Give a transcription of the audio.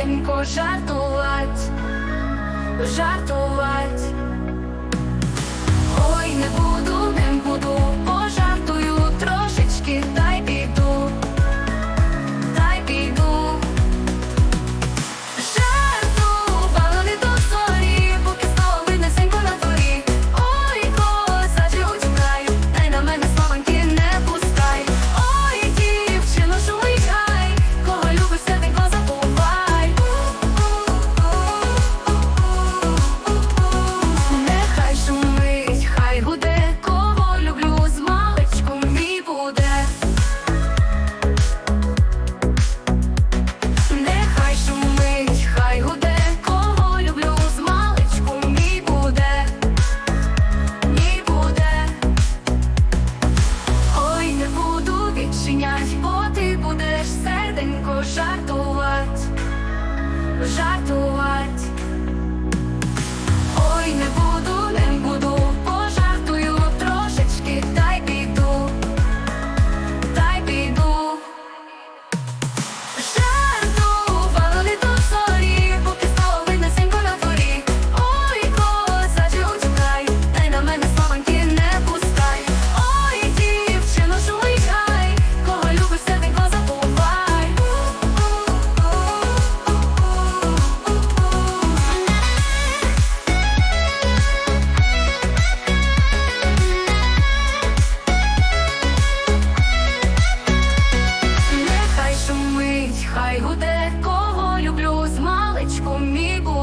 серденько жартувати, жартувати. жартувати, жартувати. хай гуде, кого люблю з маличку мій був.